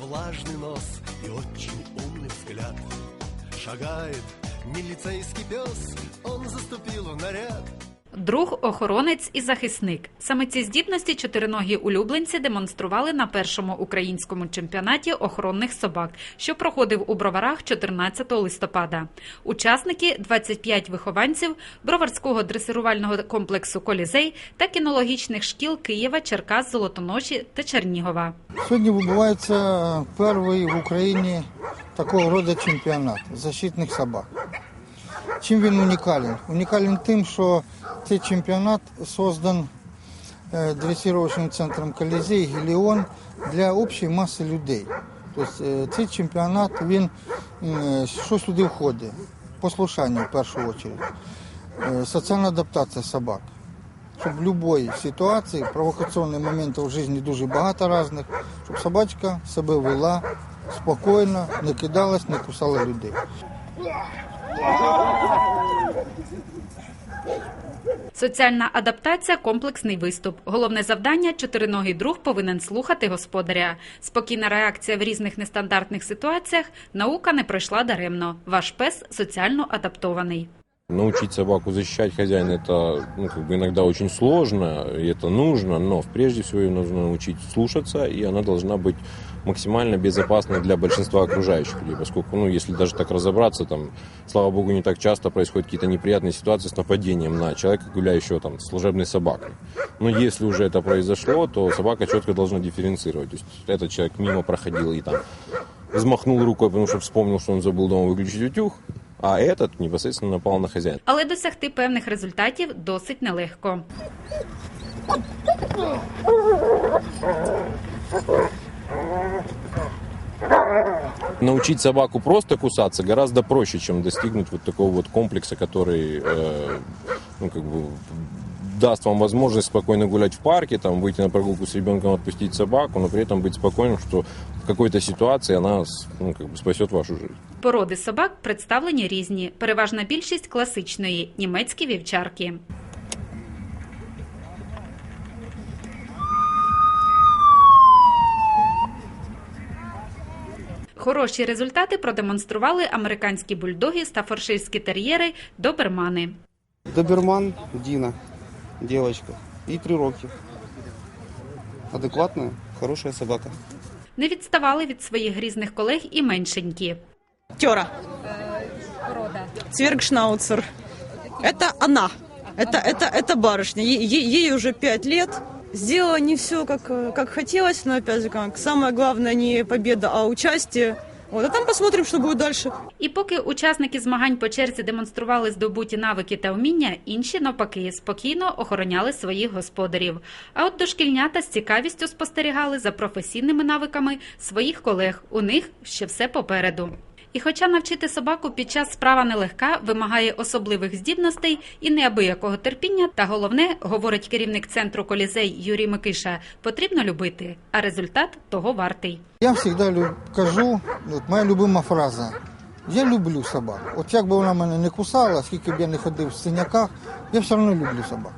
влажный нос и очень умный взгляд. Шагает милицейский пес, он заступил в наряд. Друг, охоронець і захисник. Саме ці здібності чотириногі улюбленці демонстрували на першому українському чемпіонаті охоронних собак, що проходив у броварах 14 листопада. Учасники 25 вихованців броварського дресирувального комплексу Колізей та кінологічних шкіл Києва, Черкас, Золотоноші та Чернігова. Сьогодні відбувається перший в Україні такого роду чемпіонат защитних собак. Чим він унікален? Унікален тим, що цей чемпіонат создан е, дресировочним центром Колізей Геліон для общої маси людей. Тобто е, цей чемпіонат, він м, що сюди входить? Послушання в першу чергу, Е, соціальна адаптація собак. Щоб в будь-якій ситуації, провокаційних моментів в житті дуже багато різних, щоб собачка себе вела спокійно, не кидалась, не кусала людей. Соціальна адаптація комплексний виступ. Головне завдання чотириногий друг повинен слухати господаря. Спокійна реакція в різних нестандартних ситуаціях. Наука не пройшла даремно. Ваш пес соціально адаптований. Научить собаку защищать хозяина это ну, как бы иногда очень сложно, и это нужно, но прежде всего ее нужно научить слушаться, и она должна быть максимально безопасной для большинства окружающих людей, поскольку, ну, если даже так разобраться, там, слава богу, не так часто происходят какие-то неприятные ситуации с нападением на человека, гуляющего там служебной собакой. Но если уже это произошло, то собака четко должна дифференцировать. То есть этот человек мимо проходил и там взмахнул рукой, потому что вспомнил, что он забыл дома выключить утюг, а этот непосредственно напал на хозяина. Але досягти певних результатів досить нелегко. Научить собаку просто кусаться гораздо проще, чем достигнуть вот такого вот комплекса, который э, ну, как бы даст вам возможность спокойно гулять в парке, там, выйти на прогулку с ребенком, отпустить собаку, но при этом быть спокойным, что в какой-то ситуации она с- ну, как бы спасет вашу жизнь. Породи собак представлені різні. Переважна більшість класичної німецькі вівчарки. Хороші результати продемонстрували американські бульдоги, стафорширські тер'єри, добермани. Доберман Дина, девочка, ей три роки. Адекватная, хорошая собака. Не відставали від своїх грізних колег і меншенькі. Тера. Цвергшнауцер. Это она. Это, это, это барышня. Е- е- ей уже пять лет. Сделала не все, как, э, как хотелось, но опять же, как самое главное не победа, а участие. Вот, а там посмотрим, що буде далі. І поки учасники змагань по черзі демонстрували здобуті навики та вміння, інші навпаки спокійно охороняли своїх господарів. А от дошкільнята з цікавістю спостерігали за професійними навиками своїх колег. У них ще все попереду. І хоча навчити собаку під час справа нелегка, вимагає особливих здібностей і неабиякого терпіння, та головне, говорить керівник центру колізей Юрій Микиша, потрібно любити, а результат того вартий. Я завжди кажу, от моя любима фраза. Я люблю собак. От як би вона мене не кусала, скільки б я не ходив в синяках, я все одно люблю собак.